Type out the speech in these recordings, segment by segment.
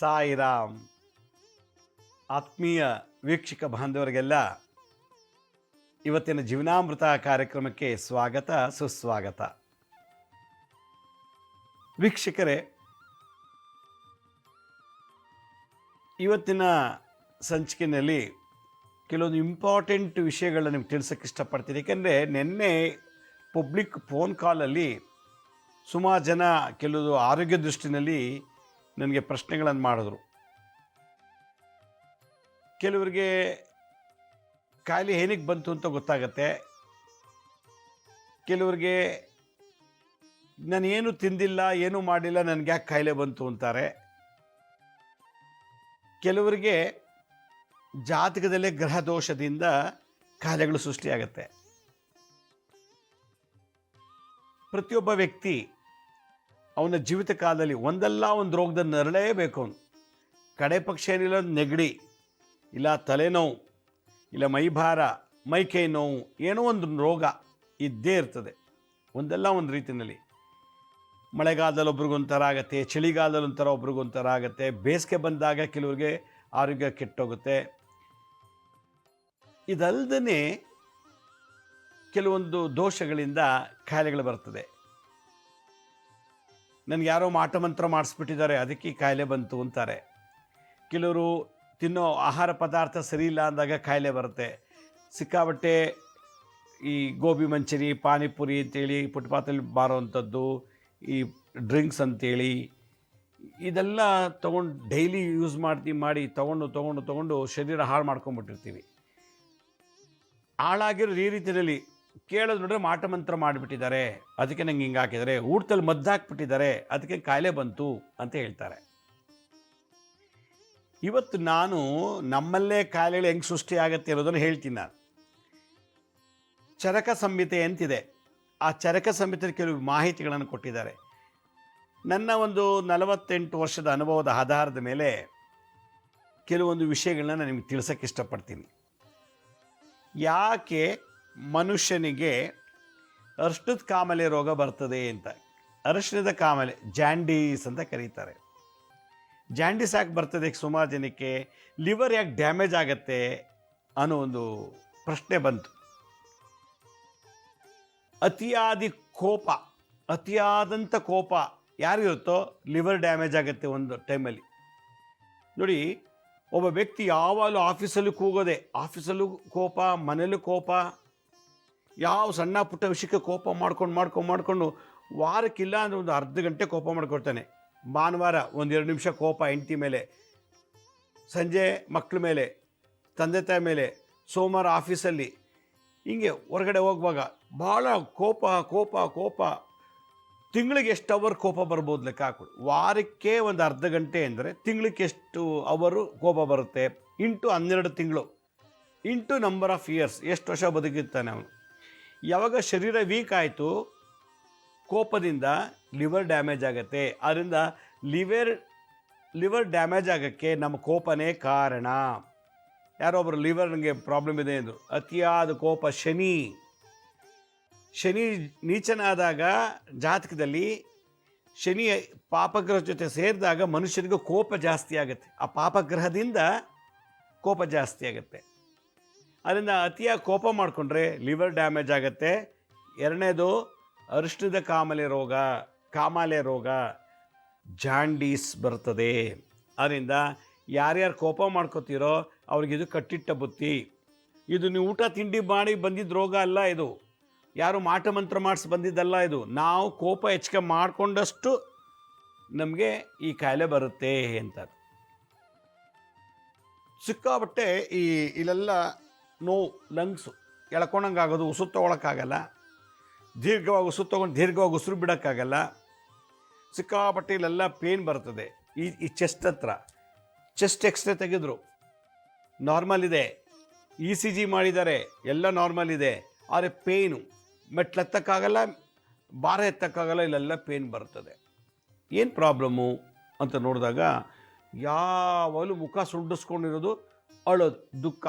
ಸಾಯಿರಾಮ್ ಆತ್ಮೀಯ ವೀಕ್ಷಕ ಬಾಂಧವರಿಗೆಲ್ಲ ಇವತ್ತಿನ ಜೀವನಾಮೃತ ಕಾರ್ಯಕ್ರಮಕ್ಕೆ ಸ್ವಾಗತ, ಸುಸ್ವಾಗತ. ವೀಕ್ಷಕರೇ, ಇವತ್ತಿನ ಸಂಚಿಕೆಯಲ್ಲಿ ಕೆಲವೊಂದು ಇಂಪಾರ್ಟೆಂಟ್ ವಿಷಯಗಳನ್ನ ನಿಮ್ಗೆ ತಿಳಿಸೋಕ್ಕೆ ಇಷ್ಟಪಡ್ತೀನಿ. ಏಕೆಂದರೆ ನಿನ್ನೆ ಪಬ್ಲಿಕ್ ಫೋನ್ ಕಾಲಲ್ಲಿ ಸುಮಾರು ಜನ ಕೆಲವು ಆರೋಗ್ಯ ದೃಷ್ಟಿನಲ್ಲಿ ನನಗೆ ಪ್ರಶ್ನೆಗಳನ್ನು ಮಾಡಿದ್ರು. ಕೆಲವರಿಗೆ ಕಾಯಿಲೆ ಏನಕ್ಕೆ ಬಂತು ಅಂತ ಗೊತ್ತಾಗತ್ತೆ. ಕೆಲವರಿಗೆ ನಾನು ಏನು ತಿಂದಿಲ್ಲ, ಏನು ಮಾಡಿಲ್ಲ, ನನಗೆ ಯಾಕೆ ಕಾಯಿಲೆ ಬಂತು ಅಂತಾರೆ. ಕೆಲವರಿಗೆ ಜಾತಕದಲ್ಲೇ ಗ್ರಹ ದೋಷದಿಂದ ಕಾಯಿಲೆಗಳು ಸೃಷ್ಟಿಯಾಗತ್ತೆ. ಪ್ರತಿಯೊಬ್ಬ ವ್ಯಕ್ತಿ ಅವನ ಜೀವಿತ ಕಾಲದಲ್ಲಿ ಒಂದಲ್ಲ ಒಂದು ರೋಗದ ನರಳೇಬೇಕು ಅವನು. ಕಡೆ ಪಕ್ಷ ಏನಿಲ್ಲ, ನೆಗಡಿ, ಇಲ್ಲ ತಲೆನೋವು, ಇಲ್ಲ ಮೈಭಾರ ಮೈಕೈ ನೋವು, ಏನೋ ಒಂದು ರೋಗ ಇದ್ದೇ ಇರ್ತದೆ. ಒಂದಲ್ಲ ಒಂದು ರೀತಿಯಲ್ಲಿ. ಮಳೆಗಾಲದಲ್ಲಿ ಒಬ್ರಿಗೊಂಥರ ಆಗುತ್ತೆ, ಚಳಿಗಾಲದಲ್ಲಿ ಒಂಥರ ಒಬ್ರಿಗೊಂಥರ ಆಗುತ್ತೆ, ಬೇಸಿಗೆ ಬಂದಾಗ ಕೆಲವ್ರಿಗೆ ಆರೋಗ್ಯ ಕೆಟ್ಟೋಗುತ್ತೆ. ಇದಲ್ಲದೇ ಕೆಲವೊಂದು ದೋಷಗಳಿಂದ ಕಾಯಿಲೆಗಳು ಬರ್ತದೆ. ನನಗೆ ಯಾರೋ ಮಾಟ ಮಂತ್ರ ಮಾಡಿಸ್ಬಿಟ್ಟಿದ್ದಾರೆ, ಅದಕ್ಕೆ ಈ ಕಾಯಿಲೆ ಬಂತು ಅಂತಾರೆ. ಕೆಲವರು ತಿನ್ನೋ ಆಹಾರ ಪದಾರ್ಥ ಸರಿ ಇಲ್ಲ ಅಂದಾಗ ಕಾಯಿಲೆ ಬರುತ್ತೆ. ಸಿಕ್ಕಾಬಟ್ಟೆ ಈ ಗೋಬಿ ಮಂಚೂರಿ, ಪಾನಿಪುರಿ ಅಂತೇಳಿ ಫುಟ್ಪಾತಲ್ಲಿ ಮಾರೋವಂಥದ್ದು, ಈ ಡ್ರಿಂಕ್ಸ್ ಅಂತೇಳಿ, ಇದೆಲ್ಲ ತೊಗೊಂಡು ಡೈಲಿ ಯೂಸ್ ಮಾಡ್ತೀವಿ ಮಾಡಿ ತೊಗೊಂಡು ತೊಗೊಂಡು ತೊಗೊಂಡು ಶರೀರ ಹಾಳು ಮಾಡ್ಕೊಂಬಿಟ್ಟಿರ್ತೀವಿ. ಹಾಳಾಗಿರೋದು ಈ ರೀತಿಯಲ್ಲಿ ಕೇಳೋದು ನೋಡ್ರೆ ಮಾಟ ಮಂತ್ರ ಮಾಡಿಬಿಟ್ಟಿದ್ದಾರೆ. ಅದಕ್ಕೆ ನಂಗೆ ಹಿಂಗೆ ಹಾಕಿದ್ದಾರೆ. ಊಟದಲ್ಲಿ ಮದ್ದು ಹಾಕ್ಬಿಟ್ಟಿದ್ದಾರೆ. ಅದಕ್ಕೆ ಕಾಯಿಲೆ ಬಂತು ಅಂತ ಹೇಳ್ತಾರೆ. ಇವತ್ತು ನಾನು ನಮ್ಮಲ್ಲೇ ಕಾಯಿಲೆಗಳು ಹೆಂಗೆ ಸೃಷ್ಟಿ ಆಗತ್ತೆ ಅನ್ನೋದನ್ನು ಹೇಳ್ತೀನಿ ನಾನು. ಚರಕ ಸಂಹಿತೆ ಅಂತಿದೆ. ಆ ಚರಕ ಸಂಹಿತೆ ಕೆಲವು ಮಾಹಿತಿಗಳನ್ನು ಕೊಟ್ಟಿದ್ದಾರೆ. ನನ್ನ ಒಂದು ನಲವತ್ತೆಂಟು ವರ್ಷದ ಅನುಭವದ ಆಧಾರದ ಮೇಲೆ ಕೆಲವೊಂದು ವಿಷಯಗಳನ್ನ ನಾನು ನಿಮಗೆ ತಿಳಿಸೋಕ್ಕೆ ಇಷ್ಟಪಡ್ತೀನಿ. ಯಾಕೆ ಮನುಷ್ಯನಿಗೆ ಅರ್ಶಿಣದ ಕಾಮಲೆ ರೋಗ ಬರ್ತದೆ ಅಂತ. ಅರಿಶಿಣದ ಕಾಮಲೆ ಜಾಂಡೀಸ್ ಅಂತ ಕರೀತಾರೆ. ಜಾಂಡೀಸ್ ಯಾಕೆ ಬರ್ತದೆ? ಸುಮಾರು ಜನಕ್ಕೆ ಲಿವರ್ ಯಾಕೆ ಡ್ಯಾಮೇಜ್ ಆಗತ್ತೆ ಅನ್ನೋ ಒಂದು ಪ್ರಶ್ನೆ ಬಂತು. ಅತಿಯಾದಿ ಕೋಪ ಅತಿಯಾದಂಥ ಕೋಪ ಯಾರಿರುತ್ತೋ ಲಿವರ್ ಡ್ಯಾಮೇಜ್ ಆಗುತ್ತೆ ಒಂದು ಟೈಮಲ್ಲಿ ನೋಡಿ, ಒಬ್ಬ ವ್ಯಕ್ತಿ ಯಾವಾಗಲೂ ಆಫೀಸಲ್ಲೂ ಕೂಗೋದೆ ಆಫೀಸಲ್ಲೂ ಕೋಪ ಮನೇಲೂ ಕೋಪ ಯಾವ ಸಣ್ಣ ಪುಟ್ಟ ವಿಷಯಕ್ಕೆ ಕೋಪ ಮಾಡ್ಕೊಂಡು ಮಾಡ್ಕೊಂಡು ಮಾಡಿಕೊಂಡು ವಾರಕ್ಕಿಲ್ಲ ಅಂದರೆ ಒಂದು ಅರ್ಧ ಗಂಟೆ ಕೋಪ ಮಾಡ್ಕೊಳ್ತಾನೆ. ಭಾನುವಾರ ಒಂದೆರಡು ನಿಮಿಷ ಕೋಪ ಹೆಂಡತಿ ಮೇಲೆ, ಸಂಜೆ ಮಕ್ಕಳ ಮೇಲೆ, ತಂದೆ ತಾಯಿ ಮೇಲೆ, ಸೋಮವಾರ ಆಫೀಸಲ್ಲಿ. ಹಿಂಗೆ ಹೊರಗಡೆ ಹೋಗುವಾಗ ಭಾಳ ಕೋಪ ಕೋಪ ಕೋಪ. ತಿಂಗಳಿಗೆ ಎಷ್ಟು ಅವರ್ ಕೋಪ ಬರ್ಬೋದು ಲೆಕ್ಕ ಹಾಕೊಡು ವಾರಕ್ಕೆ ಒಂದು ಅರ್ಧ ಗಂಟೆ ಅಂದರೆ ತಿಂಗಳಿಗೆ ಎಷ್ಟು ಅವರು ಕೋಪ ಬರುತ್ತೆ? ಇಂಟು ಹನ್ನೆರಡು ತಿಂಗಳು. ಇಂಟು ನಂಬರ್ ಆಫ್ ಇಯರ್ಸ್ ಎಷ್ಟು ವರ್ಷ ಬದುಕಿರ್ತಾನೆ ಅವನು? ಯಾವಾಗ ಶರೀರ ವೀಕ್ ಆಯಿತು, ಕೋಪದಿಂದ ಲಿವರ್ ಡ್ಯಾಮೇಜ್ ಆಗುತ್ತೆ. ಆದ್ದರಿಂದ ಲಿವರ್ ಲಿವರ್ ಡ್ಯಾಮೇಜ್ ಆಗೋಕ್ಕೆ ನಮ್ಮ ಕೋಪನೇ ಕಾರಣ. ಯಾರೊಬ್ಬರು ನನಗೆ ಪ್ರಾಬ್ಲಮ್ ಇದೆ ಎಂದು ಅತಿಯಾದ ಕೋಪ ಶನಿ. ಶನಿ ನೀಚನಾದಾಗ ಜಾತಕದಲ್ಲಿ ಶನಿ ಪಾಪಗ್ರಹ ಜೊತೆ ಸೇರಿದಾಗ ಮನುಷ್ಯನಿಗೂ ಕೋಪ ಜಾಸ್ತಿ ಆಗುತ್ತೆ. ಆ ಪಾಪಗ್ರಹದಿಂದ ಕೋಪ ಜಾಸ್ತಿ ಆಗುತ್ತೆ. ಅದರಿಂದ ಅತಿಯಾಗಿ ಕೋಪ ಮಾಡಿಕೊಂಡ್ರೆ ಲಿವರ್ ಡ್ಯಾಮೇಜ್ ಆಗುತ್ತೆ. ಎರಡನೇದು ಅರಿಷ್ಟದ ಕಾಮಲೆ ರೋಗ, ಕಾಮಾಲೆ ರೋಗ, ಜಾಂಡೀಸ್ ಬರ್ತದೆ. ಅದರಿಂದ ಯಾರ್ಯಾರು ಕೋಪ ಮಾಡ್ಕೋತೀರೋ ಅವ್ರಿಗೆ ಇದು ಕಟ್ಟಿಟ್ಟ ಬುತ್ತಿ ಇದು ನೀವು ಊಟ, ತಿಂಡಿ ಮಾಡಿ ಬಂದಿದ್ದ ರೋಗ ಅಲ್ಲ ಇದು. ಯಾರು ಮಾಟ ಮಂತ್ರ ಮಾಡಿಸಿ ಬಂದಿದ್ದಲ್ಲ ಇದು. ನಾವು ಕೋಪ ಹೆಚ್ಚಿಗೆ ಮಾಡಿಕೊಂಡಷ್ಟು ನಮಗೆ ಈ ಕಾಯಿಲೆ ಬರುತ್ತೆ ಅಂತ ಸಿಕ್ಕಾಬಟ್ಟೆ ಈ ಇಲ್ಲೆಲ್ಲ ನೋವು, ಲಂಗ್ಸು ಎಳ್ಕೊಂಡಂಗೆ ಆಗೋದು ಉಸಿರು ತೊಗೊಳಕ್ಕಾಗಲ್ಲ ದೀರ್ಘವಾಗಿ ಉಸಿರು ತೊಗೊಂಡು ದೀರ್ಘವಾಗಿ ಉಸಿರು ಬಿಡೋಕ್ಕಾಗಲ್ಲ. ಸಿಕ್ಕಾಪಟ್ಟೆ ಇಲ್ಲೆಲ್ಲ ಪೇನ್ ಬರ್ತದೆ. ಈ ಈ ಚೆಸ್ಟ್ ಹತ್ರ. ಚೆಸ್ಟ್ ಎಕ್ಸ್ರೇ ತೆಗೆದ್ರು. ನಾರ್ಮಲ್ ಇದೆ. ಇ ಸಿ ಜಿ ಮಾಡಿದ್ದಾರೆ. ಎಲ್ಲ ನಾರ್ಮಲ್ ಇದೆ. ಆದರೆ ಪೇಯ್ನು ಮೆಟ್ಲು ಎತ್ತಕ್ಕಾಗಲ್ಲ ಭಾರ ಎತ್ತಕ್ಕಾಗಲ್ಲ, ಇಲ್ಲೆಲ್ಲ ಪೇನ್ ಬರ್ತದೆ. ಏನು ಪ್ರಾಬ್ಲಮ್ಮು ಅಂತ ನೋಡಿದಾಗ ಯಾವಾಗಲೂ ಮುಖ ಸುಂಡಿಸ್ಕೊಂಡಿರೋದು ಅಳೋದು ದುಃಖ.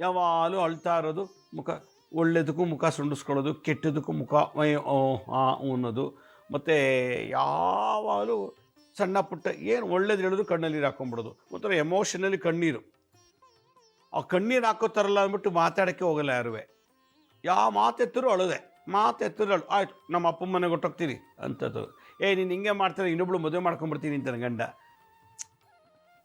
ಯಾವಾಗಲೂ ಅಳ್ತಾ ಇರೋದು ಮುಖ ಒಳ್ಳೆಯದಕ್ಕೂ ಮುಖ ಸುಂಡಿಸ್ಕೊಳ್ಳೋದು, ಕೆಟ್ಟದಕ್ಕೂ ಮುಖ ಅನ್ನೋದು. ಮತ್ತು ಯಾವಾಗಲೂ ಸಣ್ಣ ಪುಟ್ಟ ಏನು ಒಳ್ಳೇದು ಹೇಳೋದು ಕಣ್ಣಲ್ಲಿ ನೀರು ಹಾಕೊಂಡ್ಬಿಡೋದು. ಒಂಥರ ಎಮೋಷನಲಿ ಕಣ್ಣೀರು. ಆ ಕಣ್ಣೀರು ಹಾಕೋತಾರಲ್ಲ ಅಂದ್ಬಿಟ್ಟು ಮಾತಾಡೋಕ್ಕೆ ಹೋಗಲ್ಲ ಯಾರುವೆ. ಯಾವ ಮಾತೆತ್ತರೂ ಅಳದೆ. ಮಾತೆತ್ತರೂ ಅಳು, ಆಯಿತು, ನಮ್ಮ ಅಪ್ಪ ಮನೆಗೆ ಹೊಟ್ಟೋಗ್ತೀನಿ ಅಂತದ್ದು. ಏ, ನೀನು ಹಿಂಗೆ ಮಾಡ್ತಾರೆ ಇನ್ನೊಬ್ಳು ಮದುವೆ ಮಾಡ್ಕೊಂಡ್ಬಿಡ್ತೀನಿ ಅಂತ ಗಂಡ.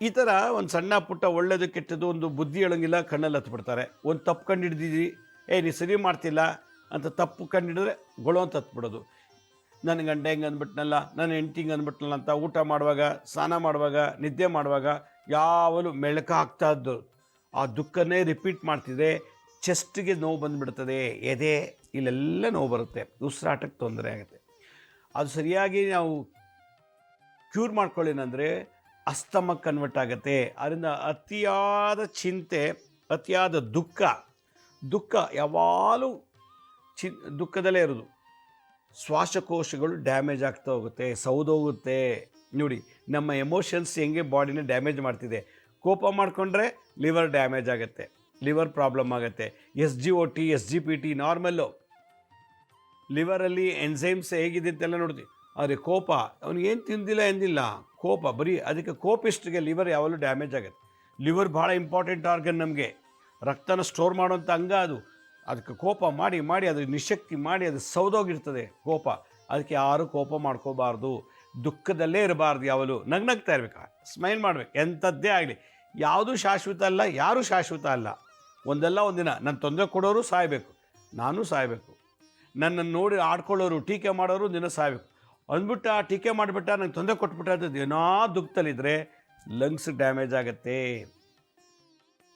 ಈ ಥರ ಒಂದು ಸಣ್ಣ ಪುಟ್ಟ ಒಳ್ಳೇದು ಕೆಟ್ಟದ್ದು, ಒಂದು ಬುದ್ಧಿ ಹೇಳೋಂಗಿಲ್ಲ ಕಣ್ಣಲ್ಲಿ ಹತ್ಬಿಡ್ತಾರೆ. ಒಂದು ತಪ್ಪು ಕಂಡು ಹಿಡಿದಿದ್ದೀರಿ ಏ ನೀ ಸರಿ ಮಾಡ್ತಿಲ್ಲ ಅಂತ ತಪ್ಪು ಕಂಡು ಹಿಡಿದ್ರೆ ಗೊಳು ಅಂತ ಹತ್ಬಿಡೋದು. ನನ್ನ ಗಂಡ ಹೆಂಗೆ ಅಂದ್ಬಿಟ್ನಲ್ಲ ನನ್ನ ಹೆಂಡ್ತಿ ಹಿಂಗೆ ಅಂದ್ಬಿಟ್ನಲ್ಲ ಅಂತ ಊಟ ಮಾಡುವಾಗ, ಸ್ನಾನ ಮಾಡುವಾಗ, ನಿದ್ದೆ ಮಾಡುವಾಗ ಯಾವಾಗಲೂ ಮೆಳಕ ಆಗ್ತಾ ಇದ್ದು, ಆ ದುಃಖನೇ ರಿಪೀಟ್ ಮಾಡ್ತಿದ್ರೆ ಚೆಸ್ಟ್ಗೆ ನೋವು ಬಂದುಬಿಡ್ತದೆ, ಎದೆ, ಇಲ್ಲೆಲ್ಲ ನೋವು ಬರುತ್ತೆ. ಉಸಿರಾಟಕ್ಕೆ ತೊಂದರೆ ಆಗುತ್ತೆ. ಅದು ಸರಿಯಾಗಿ ನಾವು ಕ್ಯೂರ್ ಮಾಡ್ಕೊಳ್ಳೇನಂದರೆ ಅಸ್ತಮಕ್ಕೆ ಕನ್ವರ್ಟ್ ಆಗುತ್ತೆ. ಅದರಿಂದ ಅತಿಯಾದ ಚಿಂತೆ, ಅತಿಯಾದ ದುಃಖ ದುಃಖ ಯಾವಾಗಲೂ ಚಿ ದುಃಖದಲ್ಲೇ ಇರೋದು ಶ್ವಾಸಕೋಶಗಳು ಡ್ಯಾಮೇಜ್ ಆಗ್ತಾ ಹೋಗುತ್ತೆ ಸೌದೋಗುತ್ತೆ ನೋಡಿ, ನಮ್ಮ ಎಮೋಷನ್ಸ್ ಹೆಂಗೆ ಬಾಡಿನ ಡ್ಯಾಮೇಜ್ ಮಾಡ್ತಿದೆ. ಕೋಪ ಮಾಡಿಕೊಂಡ್ರೆ ಲಿವರ್ ಡ್ಯಾಮೇಜ್ ಆಗುತ್ತೆ ಲಿವರ್ ಪ್ರಾಬ್ಲಮ್ ಆಗುತ್ತೆ. S G O T S G P T normal ಲಿವರಲ್ಲಿ enzymes ಹೇಗಿದೆ ಅಂತೆಲ್ಲ ನೋಡ್ತೀವಿ. ಆದರೆ ಕೋಪ ಏನು ತಿಂದಿಲ್ಲ, ಎಂದಿಲ್ಲ. ಕೋಪ, ಬರೀ ಅದಕ್ಕೆ ಕೋಪಿಸ್ಟ್ಗೆ ಲಿವರ್ ಯಾವಾಗಲೂ ಡ್ಯಾಮೇಜ್ ಆಗುತ್ತೆ. ಲಿವರ್ ಭಾಳ ಇಂಪಾರ್ಟೆಂಟ್ ಆರ್ಗನ್ ನಮಗೆ. ರಕ್ತನ ಸ್ಟೋರ್ ಮಾಡುವಂಥ ಅಂಗ ಅದು. ಅದಕ್ಕೆ ಕೋಪ ಮಾಡಿ ಮಾಡಿ, ಅದು ನಿಶಕ್ತಿ ಮಾಡಿ, ಅದು ಸೌದೋಗಿರ್ತದೆ ಕೋಪ. ಅದಕ್ಕೆ ಯಾರು ಕೋಪ ಮಾಡ್ಕೋಬಾರ್ದು. ದುಃಖದಲ್ಲೇ ಇರಬಾರ್ದು ಯಾವಾಗಲೂ. ನಗ್ನಗ್ತಾ ಇರ್ಬೇಕು. ಸ್ಮೈಲ್ ಮಾಡ್ಬೇಕು. ಎಂಥದ್ದೇ ಆಗಲಿ. ಯಾವುದೂ ಶಾಶ್ವತ ಅಲ್ಲ, ಯಾರೂ ಶಾಶ್ವತ ಅಲ್ಲ. ಒಂದಲ್ಲ ಒಂದಿನ. ನನ್ನ ತೊಂದರೆ ಕೊಡೋರು ಸಾಯಬೇಕು. ನಾನು ಸಾಯಬೇಕು. ನನ್ನನ್ನು ನೋಡಿ ಆಡ್ಕೊಳ್ಳೋರು, ಟೀಕೆ ಮಾಡೋರು ದಿನ ಸಾಯಬೇಕು. ಅಂದ್ಬಿಟ್ಟ ಟೀಕೆ ಮಾಡಿಬಿಟ್ಟ, ನಂಗೆ ತೊಂದರೆ ಅದು ಏನೋ ದುಃಖದಲ್ಲಿದ್ದರೆ ಲಂಗ್ಸ್ ಡ್ಯಾಮೇಜ್ ಆಗುತ್ತೆ.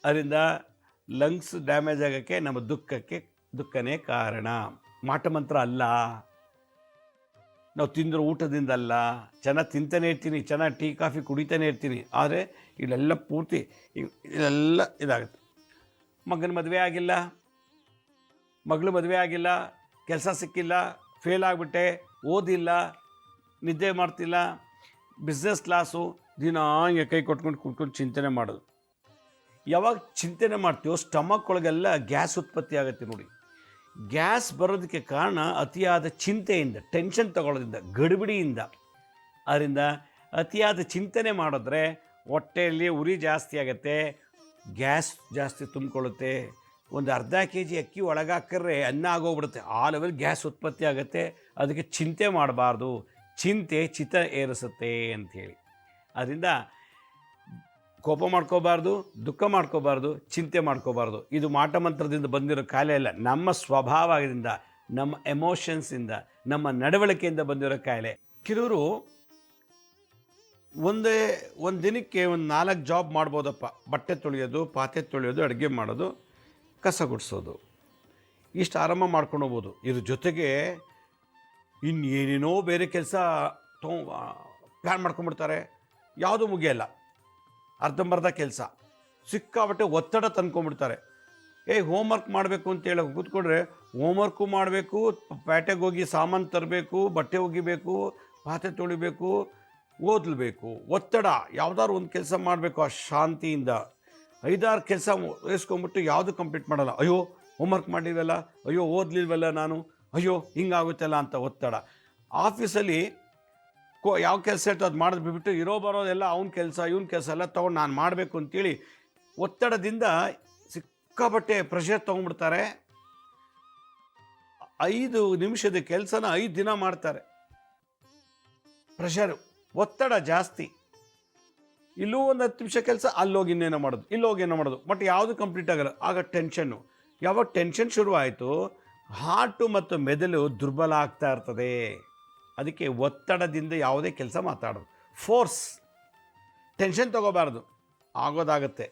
ಅದರಿಂದ ಲಂಗ್ಸ್ ಡ್ಯಾಮೇಜ್ ಆಗೋಕ್ಕೆ ನಮ್ಮ ದುಃಖಕ್ಕೆ, ದುಃಖನೇ ಕಾರಣ. ಮಾಟಮಂತ್ರ ಅಲ್ಲ. ನಾವು ತಿಂದಿರೋ ಊಟದಿಂದ ಅಲ್ಲ ಚೆನ್ನಾಗಿ ತಿಂತಾನೆ ಇರ್ತೀನಿ, ಚೆನ್ನಾಗಿ ಟೀ, ಕಾಫಿ ಕುಡಿತಾನೆ ಇರ್ತೀನಿ. ಆದರೆ ಇಲ್ಲೆಲ್ಲ ಪೂರ್ತಿ ಇದೆಲ್ಲ ಇದಾಗುತ್ತೆ. ಮಗನ ಮದುವೆ ಆಗಿಲ್ಲ. ಮಗಳು ಮದುವೆ ಆಗಿಲ್ಲ. ಕೆಲಸ ಸಿಕ್ಕಿಲ್ಲ. ಫೇಲ್ ಆಗಿಬಿಟ್ಟೆ. ಓದಿಲ್ಲ. ನಿದ್ದೆ ಮಾಡ್ತಿಲ್ಲ ಬಿಸ್ನೆಸ್ ಕ್ಲಾಸು ದಿನ ಹಂಗೆ ಕೈ ಕೊಟ್ಕೊಂಡು ಕುತ್ಕೊಂಡು ಚಿಂತನೆ ಮಾಡೋದು. ಯಾವಾಗ ಚಿಂತನೆ ಮಾಡ್ತೀವೋ ಸ್ಟಮಕ್ ಒಳಗೆಲ್ಲ ಗ್ಯಾಸ್ ಉತ್ಪತ್ತಿ ಆಗುತ್ತೆ ನೋಡಿ. ಗ್ಯಾಸ್ ಬರೋದಕ್ಕೆ ಕಾರಣ ಅತಿಯಾದ ಚಿಂತೆಯಿಂದ ಟೆನ್ಷನ್ ತಗೊಳ್ಳೋದ್ರಿಂದ, ಗಡಿಬಿಡಿಯಿಂದ. ಅದರಿಂದ ಅತಿಯಾದ ಚಿಂತನೆ ಮಾಡಿದ್ರೆ ಹೊಟ್ಟೆಯಲ್ಲಿ ಉರಿ ಜಾಸ್ತಿ ಆಗುತ್ತೆ ಗ್ಯಾಸ್ ಜಾಸ್ತಿ ತುಂಬಿಕೊಳ್ಳುತ್ತೆ. ಒಂದು ಅರ್ಧ ಕೆ ಜಿ ಅಕ್ಕಿ ಒಳಗಾಕರೆ ಅನ್ನ ಆಗೋಗ್ಬಿಡುತ್ತೆ. ಆ ಲೆವೆಲ್ ಗ್ಯಾಸ್ ಉತ್ಪತ್ತಿ ಆಗುತ್ತೆ. ಅದಕ್ಕೆ ಚಿಂತೆ ಮಾಡಬಾರ್ದು. ಚಿಂತೆ ಚಿತ್ತ ಏರಿಸುತ್ತೆ ಅಂಥೇಳಿ. ಅದರಿಂದ ಕೋಪ ಮಾಡ್ಕೋಬಾರ್ದು, ದುಃಖ ಮಾಡ್ಕೋಬಾರ್ದು, ಚಿಂತೆ ಮಾಡ್ಕೋಬಾರ್ದು. ಇದು ಮಾಟಮಂತ್ರದಿಂದ ಬಂದಿರೋ ಕಾಯಿಲೆ ಅಲ್ಲ. ನಮ್ಮ ಸ್ವಭಾವದಿಂದ, ನಮ್ಮ ಎಮೋಷನ್ಸಿಂದ ನಮ್ಮ ನಡವಳಿಕೆಯಿಂದ ಬಂದಿರೋ ಕಾಯಿಲೆ. ಕೆಲವರು ಒಂದೇ, ಒಂದು ದಿನಕ್ಕೆ ಒಂದು ನಾಲ್ಕು ಜಾಬ್ ಮಾಡ್ಬೋದಪ್ಪ. ಬಟ್ಟೆ ತೊಳೆಯೋದು, ಪಾತ್ರೆ ತೊಳೆಯೋದು, ಅಡುಗೆ ಮಾಡೋದು, ಕಸ ಗುಡಿಸೋದು. ಇಷ್ಟು ಆರಂಭ ಮಾಡ್ಕೊಂಡು ಹೋಗ್ಬೋದು. ಇದ್ರ ಜೊತೆಗೆ ಇನ್ನು ಏನೇನೋ ಬೇರೆ ಕೆಲಸ ತೊ ಪ್ಲ್ಯಾನ್ ಮಾಡ್ಕೊಂಬಿಡ್ತಾರೆ ಯಾವುದೂ ಮುಗಿಯಲ್ಲ. ಅರ್ಧಂಬರ್ಧ ಕೆಲಸ. ಸಿಕ್ಕಾಬಟ್ಟೆ ಒತ್ತಡ ತಂದ್ಕೊಂಬಿಡ್ತಾರೆ ಏ ಹೋಮ್ವರ್ಕ್ ಮಾಡಬೇಕು ಅಂತೇಳಿ ಕೂತ್ಕೊಂಡ್ರೆ ಹೋಮ್ವರ್ಕು ಮಾಡಬೇಕು ಪೇಟೆಗೆ ಹೋಗಿ ಸಾಮಾನು ತರಬೇಕು, ಬಟ್ಟೆ ಒಗಿಬೇಕು, ಪಾತ್ರೆ ತೊಳಿಬೇಕು, ಓದಲ್ಬೇಕು. ಒತ್ತಡ, ಯಾವ್ದಾದ್ರು ಒಂದು ಕೆಲಸ ಮಾಡಬೇಕು ಆ ಶಾಂತಿಯಿಂದ. ಐದಾರು ಕೆಲಸ ವಹಿಸ್ಕೊಂಬಿಟ್ಟು ಯಾವುದು ಕಂಪ್ಲೀಟ್ ಮಾಡಲ್ಲ. ಅಯ್ಯೋ ಹೋಮ್ವರ್ಕ್ ಮಾಡಿಲ್ವಲ್ಲ ಅಯ್ಯೋ, ಓದಲಿಲ್ವಲ್ಲ ನಾನು? ಅಯ್ಯೋ, ಹಿಂಗಾಗುತ್ತಲ್ಲ ಅಂತ ಒತ್ತಡ. ಆಫೀಸಲ್ಲಿ ಕೋ, ಯಾವ ಕೆಲಸ ಇರ್ತೋ ಅದು ಮಾಡೋದು ಬಿಟ್ಟು ಇರೋ ಬರೋದೆಲ್ಲ ಅವ್ನ ಕೆಲಸ, ಇವ್ನ ಕೆಲಸ ಎಲ್ಲ ತೊಗೊಂಡು ನಾನು ಮಾಡಬೇಕು ಅಂತೇಳಿ ಒತ್ತಡದಿಂದ ಸಿಕ್ಕಾಪಟ್ಟೆ ಪ್ರೆಷರ್ ತೊಗೊಂಡ್ಬಿಡ್ತಾರೆ. ಐದು ನಿಮಿಷದ ಕೆಲಸನ ಐದು ದಿನ ಮಾಡ್ತಾರೆ. ಪ್ರೆಷರು ಒತ್ತಡ ಜಾಸ್ತಿ. ಇಲ್ಲೂ ಒಂದು ಹತ್ತು ನಿಮಿಷ ಕೆಲಸ, ಅಲ್ಲೋಗಿ ಇನ್ನೇನೋ ಮಾಡೋದು, ಇಲ್ಲೋಗಿ ಏನೋ ಮಾಡೋದು ಬಟ್ ಯಾವುದು ಕಂಪ್ಲೀಟ್ ಆಗಲ್ಲ. ಆಗ ಟೆನ್ಷನ್ನು ಯಾವಾಗ ಟೆನ್ಷನ್ ಶುರು ಆಯಿತು ಹಾರ್ಟು ಮತ್ತು ಮೆದುಳು ದುರ್ಬಲ ಆಗ್ತಾ ಇರ್ತದೆ. ಅದಕ್ಕೆ ಒತ್ತಡದಿಂದ ಯಾವುದೇ ಕೆಲಸ ಮಾತಾಡೋದು. ಫೋರ್ಸ್ ಟೆನ್ಷನ್ ತಗೋಬಾರ್ದು. ಆಗೋದಾಗತ್ತೆ.